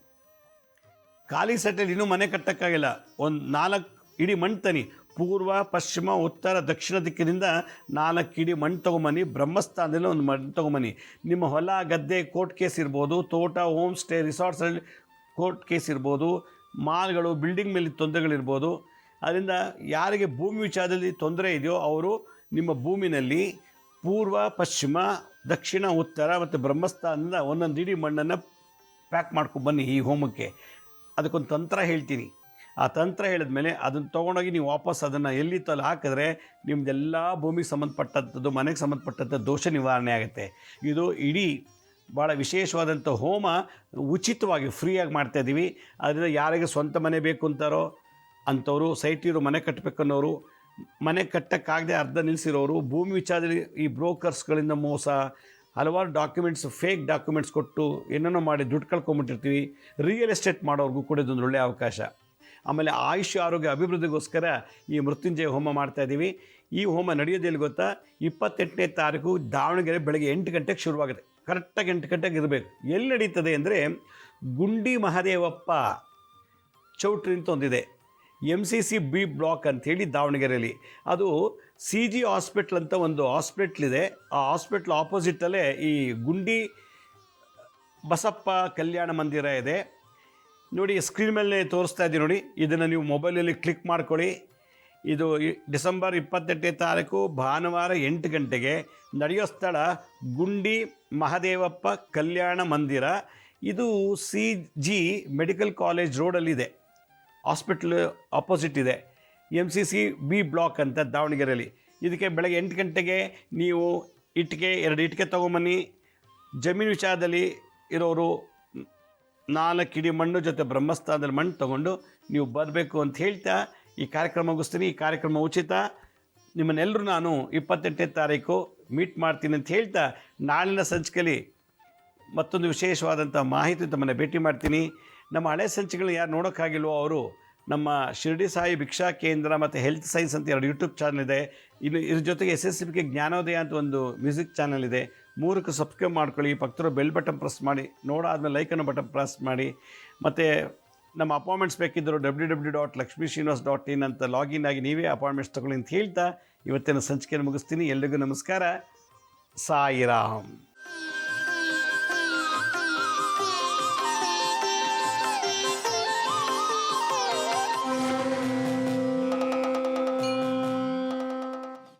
ಖಾಲಿ ಸೈಟಲ್ಲಿ ಇನ್ನೂ ಮನೆ ಕಟ್ಟೋಕ್ಕಾಗಿಲ್ಲ. ಒಂದು ನಾಲ್ಕು ಇಡೀ ಮಣ್ಣು ತನಿ ಪೂರ್ವ, ಪಶ್ಚಿಮ, ಉತ್ತರ, ದಕ್ಷಿಣ ದಿಕ್ಕಿನಿಂದ ನಾಲ್ಕು ಇಡೀ ಮಣ್ಣು ತೊಗೊಂಬನ್ನಿ. ಬ್ರಹ್ಮಸ್ಥಾನದಲ್ಲಿ ಒಂದು ಮಣ್ಣು ತೊಗೊಂಬನ್ನಿ. ನಿಮ್ಮ ಹೊಲ, ಗದ್ದೆ, ಕೋರ್ಟ್ ಕೇಸ್ ಇರ್ಬೋದು. ತೋಟ, ಹೋಮ್ ಸ್ಟೇ ರಿಸಾರ್ಟ್ಸಲ್ಲಿ ಕೋರ್ಟ್ ಕೇಸ್ ಇರ್ಬೋದು, ಮಾಲ್ಗಳು ಬಿಲ್ಡಿಂಗ್ ಮೇಲೆ ತೊಂದರೆಗಳಿರ್ಬೋದು, ಅದರಿಂದ ಯಾರಿಗೆ ಭೂಮಿ ವಿಚಾರದಲ್ಲಿ ತೊಂದರೆ ಇದೆಯೋ ಅವರು ನಿಮ್ಮ ಭೂಮಿನಲ್ಲಿ ಪೂರ್ವ, ಪಶ್ಚಿಮ, ದಕ್ಷಿಣ, ಉತ್ತರ ಮತ್ತು ಬ್ರಹ್ಮಸ್ಥಾನದಿಂದ ಒಂದೊಂದು ಇಡೀ ಮಣ್ಣನ್ನು ಪ್ಯಾಕ್ ಮಾಡ್ಕೊಂಡು ಬನ್ನಿ ಈ ಹೋಮಕ್ಕೆ. ಅದಕ್ಕೊಂದು ತಂತ್ರ ಹೇಳ್ತೀನಿ. ಆ ತಂತ್ರ ಹೇಳಿದ್ಮೇಲೆ ಅದನ್ನು ತೊಗೊಂಡೋಗಿ ನೀವು ವಾಪಸ್ ಅದನ್ನು ಎಲ್ಲಿ ತಲೆ ಹಾಕಿದ್ರೆ ನಿಮ್ಮದೆಲ್ಲ ಭೂಮಿಗೆ ಸಂಬಂಧಪಟ್ಟಂಥದ್ದು, ಮನೆಗೆ ಸಂಬಂಧಪಟ್ಟಂಥ ದೋಷ ನಿವಾರಣೆ ಆಗುತ್ತೆ. ಇದು ಇಡೀ ಭಾಳ ವಿಶೇಷವಾದಂಥ ಹೋಮ ಉಚಿತವಾಗಿ ಫ್ರೀಯಾಗಿ ಮಾಡ್ತಾಯಿದ್ದೀವಿ ಅದರಿಂದ ಯಾರಿಗೆ ಸ್ವಂತ ಮನೆ ಬೇಕು ಅಂತಾರೋ ಅಂಥವರು ಸೈಟಿರು ಮನೆ ಕಟ್ಟಬೇಕನ್ನೋರು ಮನೆ ಕಟ್ಟೋಕ್ಕಾಗದೆ ಅರ್ಧ ನಿಲ್ಲಿಸಿರೋರು ಭೂಮಿ ವಿಚಾರದಲ್ಲಿ ಈ ಬ್ರೋಕರ್ಸ್ಗಳಿಂದ ಮೋಸ, ಹಲವಾರು ಡಾಕ್ಯುಮೆಂಟ್ಸ್, ಫೇಕ್ ಡಾಕ್ಯುಮೆಂಟ್ಸ್ ಕೊಟ್ಟು ಏನೇನೋ ಮಾಡಿ ದುಡ್ಡು ಕಳ್ಕೊಂಬಿಟ್ಟಿರ್ತೀವಿ. ರಿಯಲ್ ಎಸ್ಟೇಟ್ ಮಾಡೋರ್ಗೂ ಕೂಡ ಇದೊಂದು ಒಳ್ಳೆಯ ಅವಕಾಶ. ಆಮೇಲೆ ಆಯುಷ್ಯ, ಆರೋಗ್ಯ ಅಭಿವೃದ್ಧಿಗೋಸ್ಕರ ಈ ಮೃತ್ಯುಂಜಯ ಹೋಮ ಮಾಡ್ತಾ ಇದ್ದೀವಿ. ಈ ಹೋಮ ನಡೆಯೋದಿಲ್ಲ ಗೊತ್ತಾ? ಇಪ್ಪತ್ತೆಂಟನೇ ತಾರೀಕು ದಾವಣಗೆರೆ ಬೆಳಗ್ಗೆ ಎಂಟು ಗಂಟೆಗೆ ಶುರುವಾಗುತ್ತೆ ಕರೆಕ್ಟಾಗಿ ಎಂಟು ಗಂಟೆಗೆ ಇರಬೇಕು ಎಲ್ಲಿ ನಡೀತದೆ ಅಂದರೆ ಗುಂಡಿ ಮಹಾದೇವಪ್ಪ ಚೌಟ್ರಿ ಅಂತ ಒಂದಿದೆ. M C C B block ಅಂಥೇಳಿ ದಾವಣಗೆರೆಯಲ್ಲಿ ಅದು ಸಿ ಜಿ ಹಾಸ್ಪಿಟ್ಲ್ ಅಂತ ಒಂದು ಹಾಸ್ಪಿಟ್ಲಿದೆ ಆ ಹಾಸ್ಪಿಟ್ಲ್ ಆಪೋಸಿಟಲ್ಲೇ ಈ ಗುಂಡಿ ಬಸಪ್ಪ ಕಲ್ಯಾಣ ಮಂದಿರ ಇದೆ. ನೋಡಿ ಸ್ಕ್ರೀನ್ ಮೇಲೆ ತೋರಿಸ್ತಾ ಇದ್ದೀನಿ ನೋಡಿ. ಇದನ್ನು ನೀವು ಮೊಬೈಲಲ್ಲಿ ಕ್ಲಿಕ್ ಮಾಡ್ಕೊಳ್ಳಿ. ಇದು ಡಿಸೆಂಬರ್ ಇಪ್ಪತ್ತೆಂಟನೇ ತಾರೀಕು ಭಾನುವಾರ ಎಂಟು ಗಂಟೆಗೆ ನಡೆಯೋ ಸ್ಥಳ ಗುಂಡಿ ಮಹದೇವಪ್ಪ ಕಲ್ಯಾಣ ಮಂದಿರ. ಇದು ಸಿ ಜಿ ಮೆಡಿಕಲ್ ಕಾಲೇಜ್ ರೋಡಲ್ಲಿದೆ ಹಾಸ್ಪಿಟ್ಲ್ ಆಪೋಸಿಟ್ ಇದೆ. M C C B block ಅಂತ ದಾವಣಗೆರೆಯಲ್ಲಿ. ಇದಕ್ಕೆ ಬೆಳಗ್ಗೆ ಎಂಟು ಗಂಟೆಗೆ ನೀವು ಇಟ್ಟಿಗೆ, ಎರಡು ಇಟ್ಟಿಗೆ ತೊಗೊಂಬನ್ನಿ. ಜಮೀನು ವಿಚಾರದಲ್ಲಿ ಇರೋರು ನಾಲ್ಕು ಇಡೀ ಮಣ್ಣು ಜೊತೆ ಬ್ರಹ್ಮಸ್ಥಾನದಲ್ಲಿ ಮಣ್ಣು ತೊಗೊಂಡು ನೀವು ಬರಬೇಕು ಅಂತ ಹೇಳ್ತಾ ಈ ಕಾರ್ಯಕ್ರಮ ಮುಗಿಸ್ತೀನಿ. ಈ ಕಾರ್ಯಕ್ರಮ ಉಚಿತ. ನಿಮ್ಮನ್ನೆಲ್ಲರೂ ನಾನು ಇಪ್ಪತ್ತೆಂಟನೇ ತಾರೀಕು ಮೀಟ್ ಮಾಡ್ತೀನಿ ಅಂತ ಹೇಳ್ತಾ ನಾಳಿನ ಸಂಚಿಕೆಯಲ್ಲಿ ಮತ್ತೊಂದು ವಿಶೇಷವಾದಂಥ ಮಾಹಿತಿ ತಮ್ಮನ್ನು ಭೇಟಿ ಮಾಡ್ತೀನಿ. ನಮ್ಮ ಹಳೆ ಸಂಚಿಕೆಗಳು ಯಾರು ನೋಡೋಕ್ಕಾಗಿಲ್ವೋ ಅವರು ನಮ್ಮ ಶಿರಡಿ ಸಾಯಿ ಭಿಕ್ಷಾ ಕೇಂದ್ರ ಮತ್ತು ಹೆಲ್ತ್ ಸೈನ್ಸ್ ಅಂತ ಎರಡು ಯೂಟ್ಯೂಬ್ ಚಾನಲ್ ಇದೆ. ಇನ್ನು ಇದ್ರ ಜೊತೆಗೆ ಎಸ್ ಎಸ್ ಸಿ ಬಿಗೆ ಜ್ಞಾನೋದಯ ಅಂತ ಒಂದು ಮ್ಯೂಸಿಕ್ ಚಾನಲ್ ಇದೆ. ಮೂರಕ್ಕೆ ಸಬ್ಸ್ಕ್ರೈಬ್ ಮಾಡ್ಕೊಳ್ಳಿ. ಪಕ್ಕದ ಬೆಲ್ ಬಟನ್ ಪ್ರೆಸ್ ಮಾಡಿ. ನೋಡಾದ್ಮೇಲೆ ಲೈಕನ್ನು ಬಟನ್ ಪ್ರೆಸ್ ಮಾಡಿ. ಮತ್ತು ನಮ್ಮ appointments ಬೇಕಿದ್ದರು W W dot Lakshmi Srinivas dot in ಅಂತ ಲಾಗಿನ್ ಆಗಿ ನೀವೇ ಅಪಾಯಿಂಟ್ಮೆಂಟ್ಸ್ ತಗೊಳ್ಳಿ ಅಂತ ಹೇಳ್ತಾ ಇವತ್ತಿನ ಸಂಚಿಕೆಯನ್ನು ಮುಗಿಸ್ತೀನಿ. ಎಲ್ರಿಗೂ ನಮಸ್ಕಾರ. ಸಾಯಿರಾಮ್.